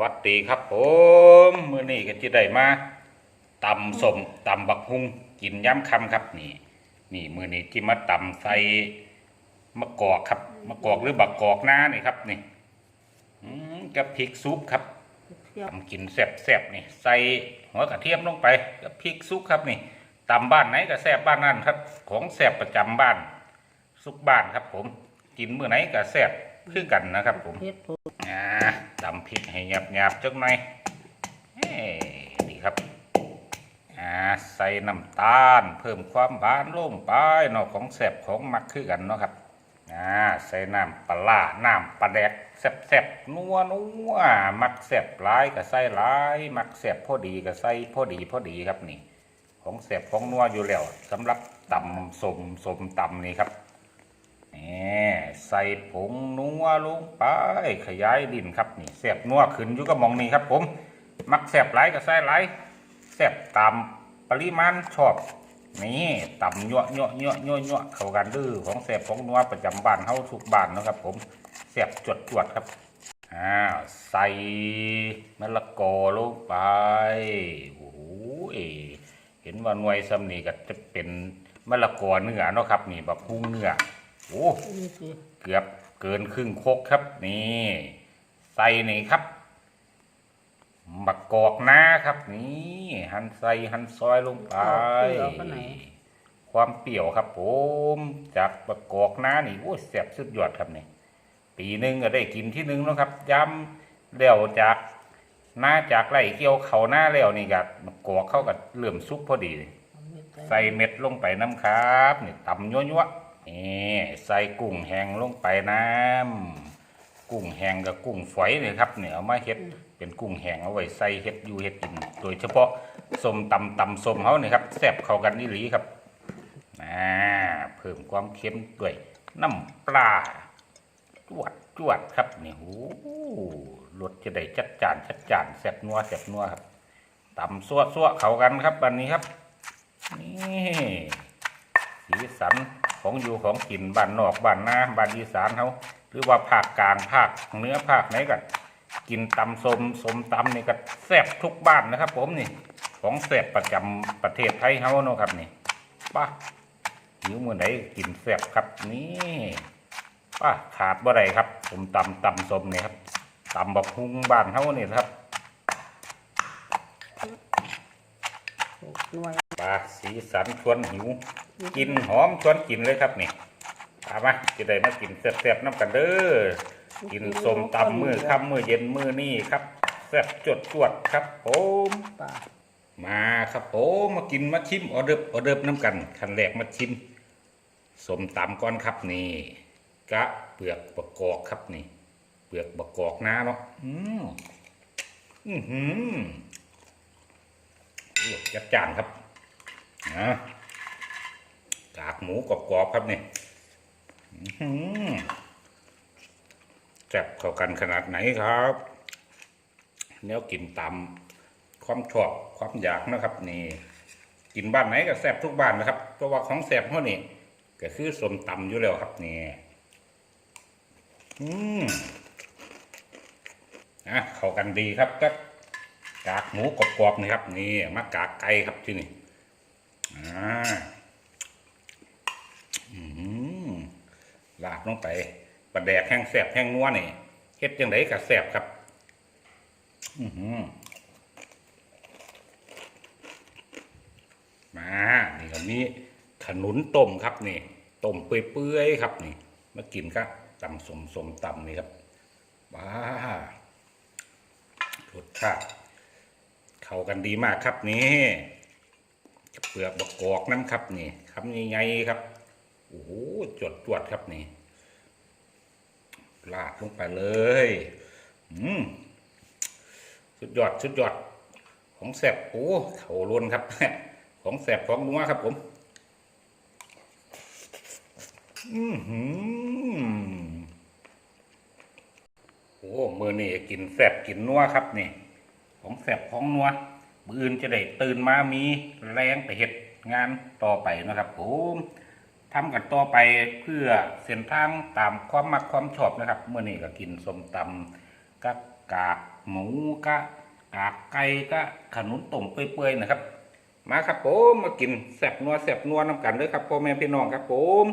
วัสดีครับผมมื้อนี้ก็จะได้มาตำสมตำบักฮุงกินย้ำคำครับนี่ นี่มื้อนี้ที่มาตำใส่มะกอกครับมะกอกหรือบักกอกหน้านี่ครับนี่อืมกับพริกซุปครับเที่ยวตำกินแซ่บๆนี่ ใส่หัวกระเทียมลงไปกับพริกซุปครับนี่ตำบ้านไหนก็แซ่บบ้านนั่นครับ ของแซ่บประจำบ้านซุปบ้านครับ ผม กินมื้อไหนก็แซ่บคือกันนะครับ ผมเฮ็ดถูกอ่า ตำพริกให้หยาบหยาบๆจักหน่อยเอ้นี่ครับอ่าใส่น้ำตาล เพิ่มความหวานลงไปเนาะของแซ่บของมักคือกันเนาะครับอ่าใส่น้ำปลาน้ำปลาแดกแซ่บๆนัวนัวมักแซ่บหลายก็ใส่หลาย มักแซ่บพอดีก็ใส่พอดีพอดีครับนี่ ของแซ่บของนัวอยู่แล้วสำหรับตำสมสมตำนี่ครับ ใส่ผงนัวลงไปขยายดินครับนี่แสบนัวขึ้นอยู่กับมองนี้ครับ ผม มักแสบไหลก็ใส่หลแสบตามปริมาณชอบนี่ต่ำยั่วยั่วยั่วยั่วยั่วเข้ากันดื้อของแสบของนัวประจำบ้านเฮาทุกบ้านนะครับ ผมแสบจวดจวดครับอ้าวใส่มะละกอลงไปโอ้โหเห็นว่าหน่วยซ้ำนี่ก็จะเป็นมะละกอเนื้อเนาะครับ นี่แบบพุงเนื้อ โอ้เกือบเกินครึ่งโคกครับ นี่ใส่นี่ครับบักกอกน้าครับ นี่หั่นใส่หั่นซอยลงไปความเปรี้ยวครับ ผม จากบักกอกน้านี่โอ้แซ่บสุดยอดครับนี่ปีหนึ่งก็ได้กินที่หนึ่งแล้วครับย้ำแล้วจากหน้าจากไรเกี่ยวเขาหน้าแล้วนี่กับบักกอกเข้ากับเลื่อมซุปพอดี ใส่เม็ดลงไปน้ำครับนี่ตำยั่วๆ นี่ใส่กุ้งแห้งลงไปน้ำกุ้งแห้งกับกุ้งฝอยนี่ครับเนี่ยเอามาเฮ็ดเป็นกุ้งแห้งเอาไว้ใส่เฮ็ดอยู่เฮ็ดกิน โดยเฉพาะส้มตำตำส้มเขานี่ครับแซ่บเข้ากันนี่หลีครับอ่าเพิ่มความเค็มด้วยน้ำปลาจวดจวดครับนี่โอ้โหรสจะได้จัดจานจัดจานแซ่บนัวแซ่บนัวครับตำซัวซัวๆเข้ากันครับบันนี้ครับนี่สีสัน ของอยู่ของกินบ้านนอกบ้านนาบ้านอีสานเขาหรือว่าภาคกลางภาคเหนือภาคไหนก็กินตำสมสมตำนี่ก็แซ่บทุกบ้านนะครับ ผมนี่ ของแซ่บประจำประเทศไทยเฮาเนาะครับนี่ป้าหิวมื่อไหนกินแซ่บครับนี่ป้าขาดบ่ได้ครับผมตำตำสมนี่ครับตำบักฮุงบ้านเฮาเนี่ครับ ถูก หน่วยปลาสีสันชวนหิว กินหอมชวนกินเลยครับนี่ตามมาจะได้มากินแซ่บๆน้ำกันเด้อกินส้มตำมือค่ำมือเย็นมือนี่ครับแซ่บจดจวดครับผมป่ามาครับผมมากินมาชิมออเดิร์ฟออเดิร์ฟน้ำกันคันแรกมาชิมส้มตำก้อนครับนี่กะเปลือกบะกอกครับนี่ เปลือกบะกอกนะเนาะอืมอือหือลวก จัดจานครับนะกากหมูกรอบๆครับนี่แซ่บเข้ากันขนาดไหนครับแนวกินตำความชอบความอยากนะครับ นี่ กินบ้านไหนก็แซ่บทุกบ้านนะครับเพราะว่าของแซ่บเท่านี้ก็คือสมตำอยู่แล้วครับนี่อืมอะเข้ากันดีครับก็ กากหมูกรอบๆนี่ครับนี่มากากไก่ครับที่นี่อ่าอืมลาดลงไปปลาแดกแห้งแซ่บแห้งนัวนี่เฮ็ดยังไงก็แซ่บครับ อือหือมานี่ก็มีขนุนต้มครับนี่ต้มเปื่อยๆครับนี่มากินครับตำสมสมตำนี่ครับว้ารสชาติ เข้ากันดีมากครับนี่เปลือกบกกอกน้ำครับนี่คำใหญ่ๆครับโอ้โหจดจวดครับนี่ลาดลงไปเลยอืมสุดยอดสุดยอด ของแสบโอ้เข่าล้วนครับ ของแสบของนัวครับผม อือหือโอ้มือนี่กินแสบกินนัวครับนี่ ของแสบของนัวมืออื่นจะได้ตื่นมามีแรงไปเห็ดงานต่อไปนะครับผมทำกันต่อไปเพื่อเส้นทางตามความมักความชอบนะครับเมื่อนี้ก็กินสมตำกะกากหมูกะกากไก่กะขนุนต้มเปื่อยๆนะครับ มาครับผมมากินแซ่บนัวแซ่บนัวน้ำกันเด้อครับพ่อแม่พี่น้องครับผม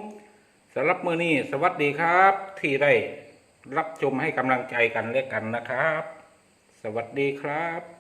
สำหรับมื้อนี้สวัสดีครับ ที่ได้รับชมให้กำลังใจกันและกันนะครับ สวัสดีครับ